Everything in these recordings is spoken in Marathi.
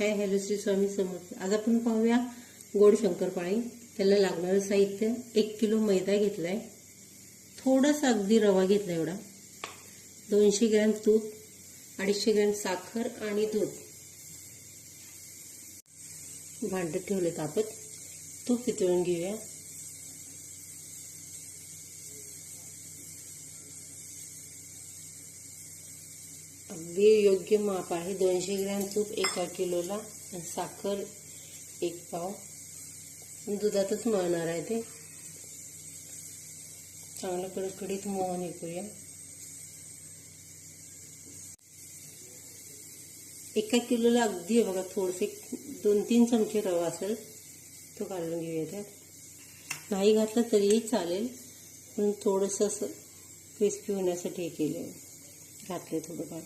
हाय हॅलो श्री स्वामी समर्थ आज आपण पाहूया गोड शंकरपाळी त्याला लागणारं साहित्य एक किलो मैदा घेतलाय. थोडासा अगदी रवा घेतला एवढा. दोनशे ग्रॅम तूप अडीचशे ग्रॅम साखर आणि दूध. भांडं ठेवले तापत तूप वितळून घेऊया. अगदी योग्य माप आहे. दोनशे ग्रॅम तूप एका किलोला आणि साखर एक पाव. दुधातच मळणार आहे ते. चांगलं कडकडीत मोहन ऐकूया. करूया एका किलोला अगदी आहे बघा थोडसे दोन तीन चमचे रवा असेल तो घालून घेऊया त्यात. नाही घातलं तरीही चालेल पण थोडंसं असं क्रिस्पी होण्यासाठी हे केलं. घातले थोडंफार.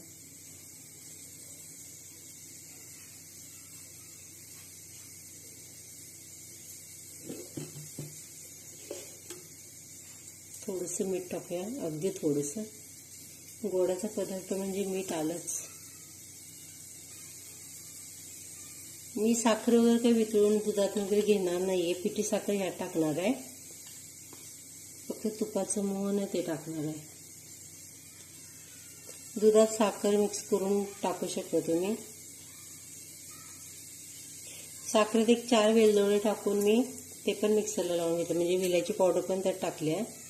थोडंसं मीठ टाकूया अगदी थोडंसं. गोडाचा पदार्थ म्हणजे मीठ आलंच. मी साखर वगैरे काही वितळून दुधात वगैरे घेणार नाहीये पिठी साखर ह्यात टाकणार आहे. फक्त तुपाचं मोहन आहे ते टाकणार आहे. दुधात साखर मिक्स करून टाकू शकता तुम्ही. साखरेत एक चार वेलदोडे टाकून मी ते पण मिक्सरला लावून घेतलं म्हणजे विलायची पावडर पण त्यात टाकली आहे.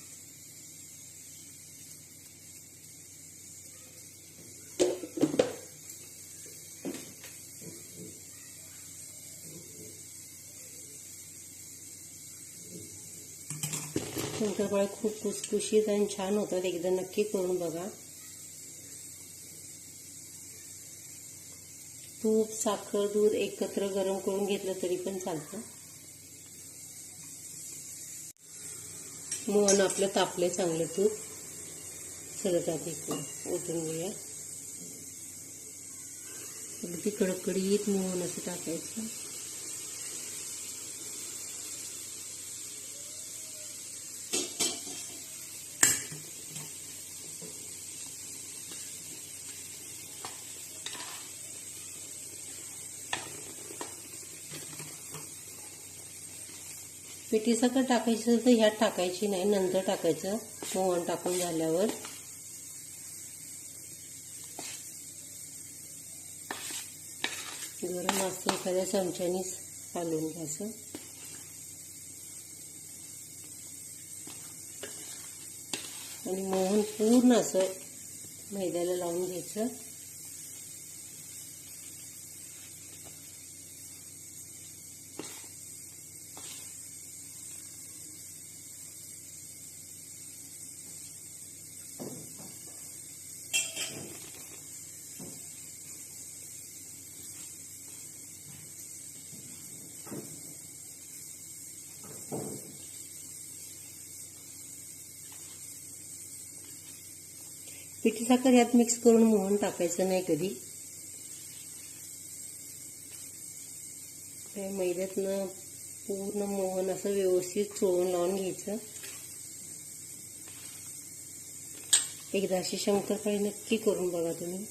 शंकरपाळे खूप कुसकुशीत आणि छान होतात. एकदा नक्की करून बघा. तूप साखर दूध एकत्र गरम करून घेतलं तरी पण चालतं. मोहन आपलं तापले चांगलं तूप. चला आधी ओतून घेऊया. अगदी कडकडीत मोहन असं टाकायचं. पिठी साखर टाकायची तर ह्यात टाकायची नाही नंतर टाकायचं मोहन टाकून झाल्यावर. गरम असतं एखाद्या चमच्यानीच घालून घ्यायचं. आणि मोहन पूर्ण असं मैद्याला लावून घ्यायचं. पिठी साखर यात मिक्स करून मोहन टाकायचं नाही कधी. मैद्यातनं पूर्ण मोहन असं व्यवस्थित चोळून लावून घ्यायचं. एकदा अशी शंकरपाळी नक्की करून बघा तुम्ही.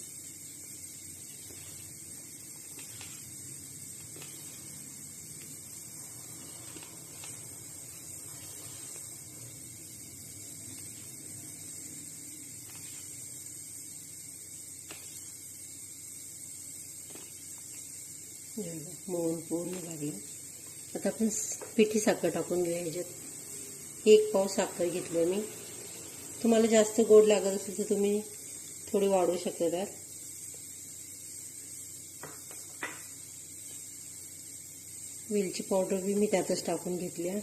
मोहन पूर्ण लागेल आता आपण पिठी साखर टाकून घेऊया ह्याच्यात. एक पाव साखर घेतलं मी तुम्हाला जास्त गोड लागत असेल तर तुम्ही थोडी वाढवू शकता त्यात. वेलची पावडर बी मी त्यातच टाकून घेतली आहे.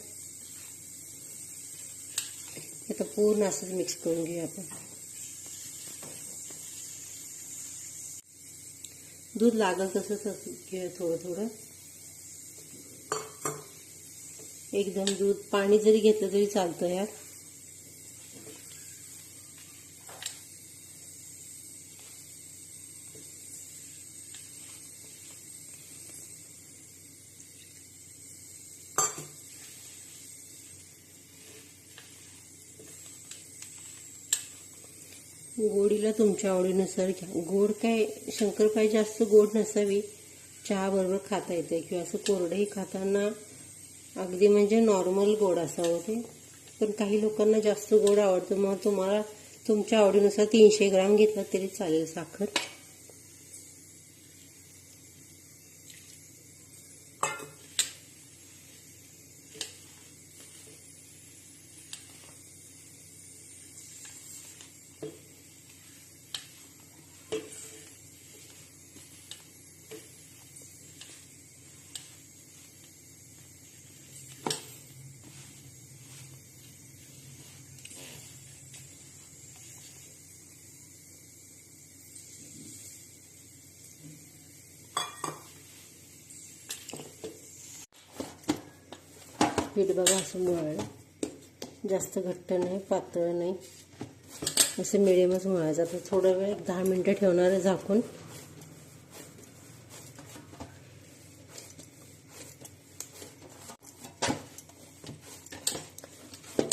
आता पूर्ण असंच मिक्स करून घेऊया आपण. दूध लागल तसंच थोडं थोडं. एकदम दूध पाणी जरी घेतलं तरी चालतं यात गोडीला तुमच्या आवडीनुसार घ्या. गोड काय शंकरपाई जास्त गोड नसावी चहाबरोबर खाता येते किंवा असं कोरडंही खाताना अगदी म्हणजे नॉर्मल गोड असावं ते. पण काही लोकांना जास्त गोड आवडतं मग तुम्हाला तुमच्या आवडीनुसार तीनशे ग्राम घेतला तरी चालेल साखर. पीठ बघा असं मळलं जास्त घट्ट नाही पातळ नाही. असं मिडियमच मळायचं. आता थोडा वेळ एक दहा मिनटं ठेवणार आहे झाकून.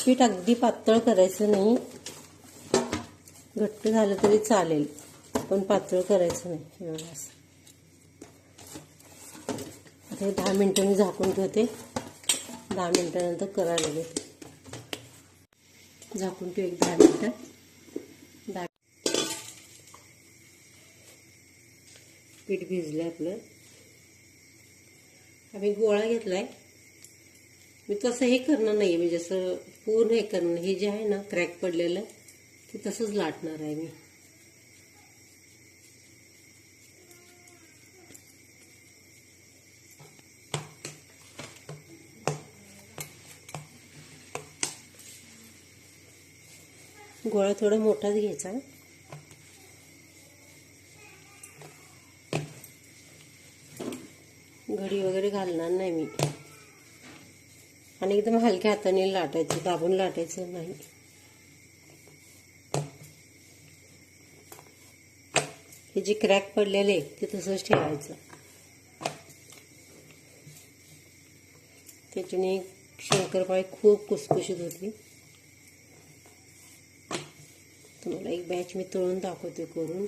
पीठ अगदी पातळ करायचं नाही. घट्ट झालं तरी चालेल पण पातळ करायचं नाही. एवढं असं. आता हे दहा मिनटं मी झाकून ठेवते. दहा मिनटानंतर करायला घेते झाकून ठेव एक दहा मिनटं. दहा पीठ भिजलं आपलं. आम्ही गोळा घेतला आहे मी तसं हे करणार नाही म्हणजे असं पूर्ण हे करणार हे जे आहे ना क्रॅक पडलेलं ते तसंच लाटणार आहे मी. गोळा थोडा मोठाच घ्यायचा. घडी वगैरे घालणार नाही मी. आणि एकदम हलक्या हाताने लाटायचं दाबून लाटायचं नाही. हे जे क्रॅक पडलेले ते तसंच ठेवायचं. त्याच्याने शंकरपाळी खूप कुसकुशीत होती. तुम्हाला एक बॅच मी तळून दाखवते करून.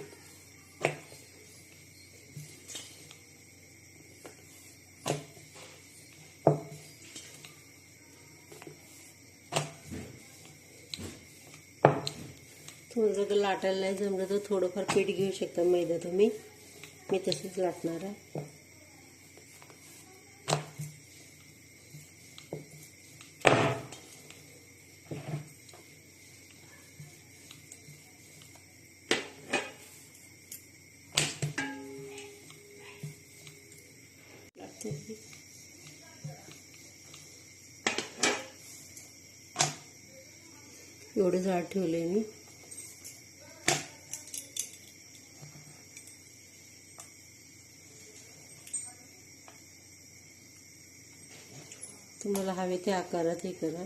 थोडं जर लाटायला नाही जमलं तर थोडंफार पीठ घेऊ शकता मैदा तुम्ही. मी तसंच लाटणार आहे. लागते पीठ. एवढं जाड मी तुम्हाला हवे त्या आकारात हे करा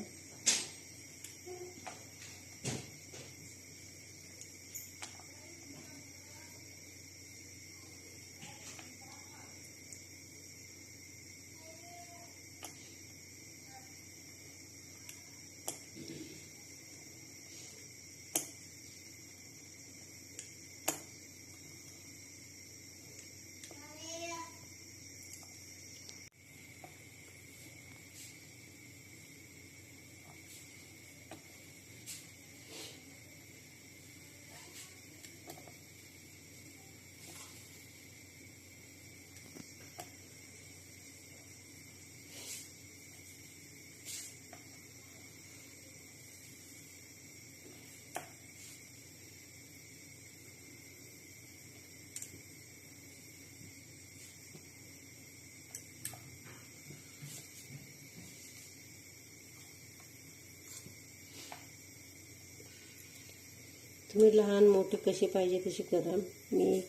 तुम्ही लहान मोठे कसे पाहिजे तशी करा. मी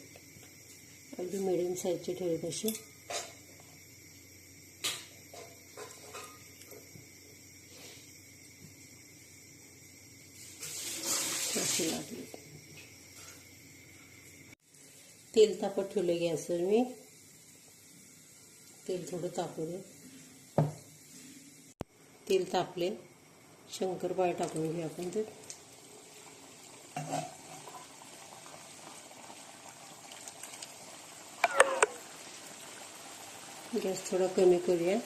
अगदी मिडियम साईजचे ठेवले तसे. असे लागले. तेल तापत ठेवलं गॅसवर मी. तेल थोडं तापू दे. तेल तापले. शंकरपाळे टाकून घेऊ आपण ते गॅस थोडा कमी करूया।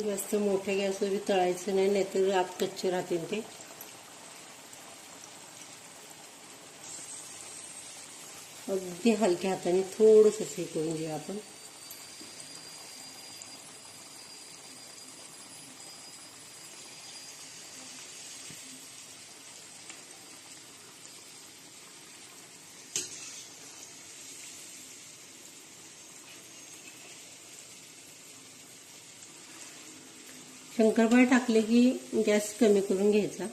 जास्त मोठ्या गॅसवर बी तळायचं नाही, नाहीतर आत कच्चे राहतील ते. अगदी हलक्या हाताने थोडंसं हे करून घेऊया आपण. शंकरपाळे टाकले की गॅस कमी करून घ्यायचा.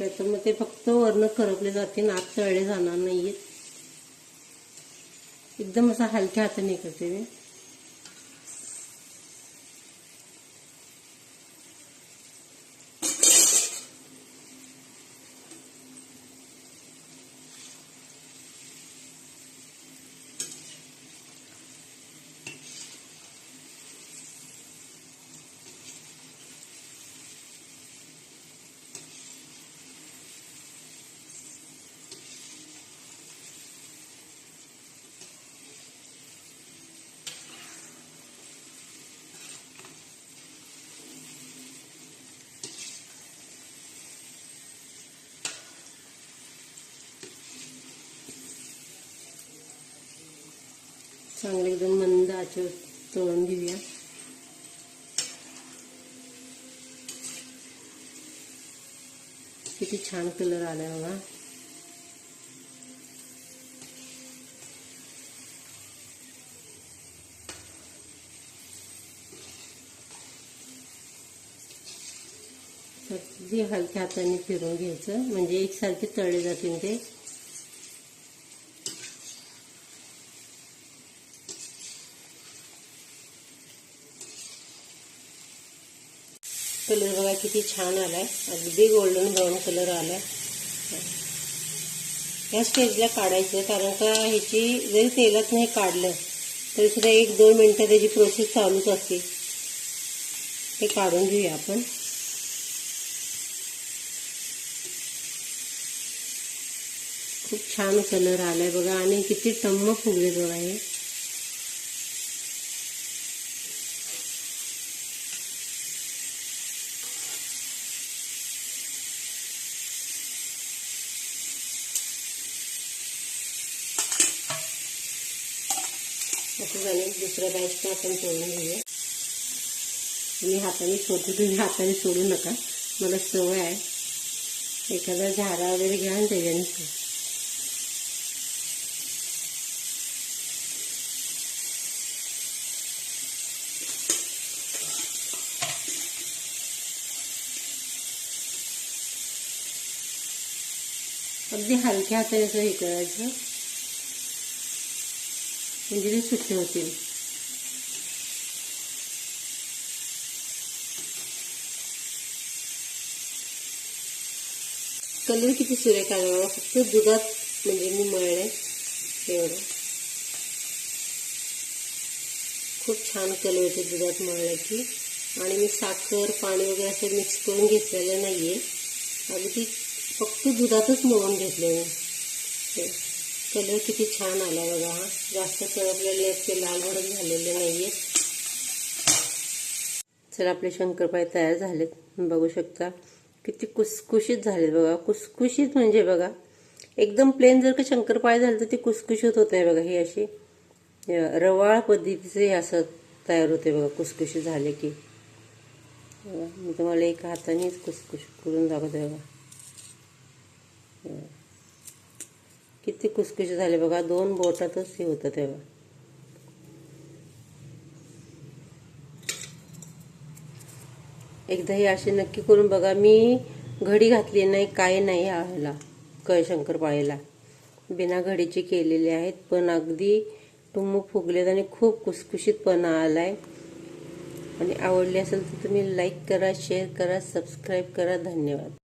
नाहीतर मग ते फक्त वरनं करपले जाते आत तळले जाणार नाहीयेत. एकदम असा हलक्या हाताने करते मी. चांगलं एकदम मंद आचेवर तळून घेऊया. किती छान कलर आलाय बघा. हलक्या हाताने फिरून घ्यायचं. म्हणजे एकसारखे तळले जातील ते. कलर बघा किती छान आलाय. अगदी गोल्डन ब्राऊन कलर आलाय. ह्या स्टेजला काढायचं कारण का ह्याची जरी तेलात नाही काढलं तरी सुद्धा एक दोन मिनटं त्याची प्रोसेस चालूच असते. ते काढून घेऊया आपण. खूप छान कलर आलाय बघा आणि किती टम्म फुगले बघा हे. दुसऱ्या बॅच आपण तोडून घेऊया तुम्ही हाताने सोडतो तुम्ही हाताने सोडू नका. मला सवय आहे. एखादा झारा वगैरे घ्या आणि त्याच्याने अगदी हलक्या हाताने असं हे करायचं. म्हणजे ते सुट्टे होतील. कलर किती सुरेख आला फक्त दुधात म्हणजे मी मळलंय एवढं. खूप छान कलर येते दुधात मळलं की आणि मी साखर, पाणी वगैरे असं मिक्स करून घेतलेलं नाहीये. अगदी फक्त दुधातच मळून मी. कलर किती छान आला बघा. हा जास्त तळपलेले ते लाल भडक झालेले नाहीये. चल, आपले शंकरपाय तयार बघू शकता. किती कुसकुशीत झाले बघा. कुसकुशीत म्हणजे बघा एकदम प्लेन जर का शंकरपाळी झालं तर ती कुसकुशीत होत आहे बघा. हे अशी रवाळ पद्धतीचे असं तयार होते बघा. कुसकुशी झाले की. बघा मी तुम्हाला एका हातानेच कुसकुश करून दाखवते बघा. किती कुसकुशी झाले बघा. दोन बोटातच हे होतं तेव्हा एकदा हे असे नक्की करून बघा. मी घडी घातली नाही काय नाही ह्याला क शंकरपाळीला बिना घडीचे केलेले आहेत पण अगदी टुंब फुगलेत आणि खूप कुसकुशीतपणा आलाय. आणि आवडली असेल तर तुम्ही लाईक करा शेअर करा सबस्क्राईब करा. धन्यवाद.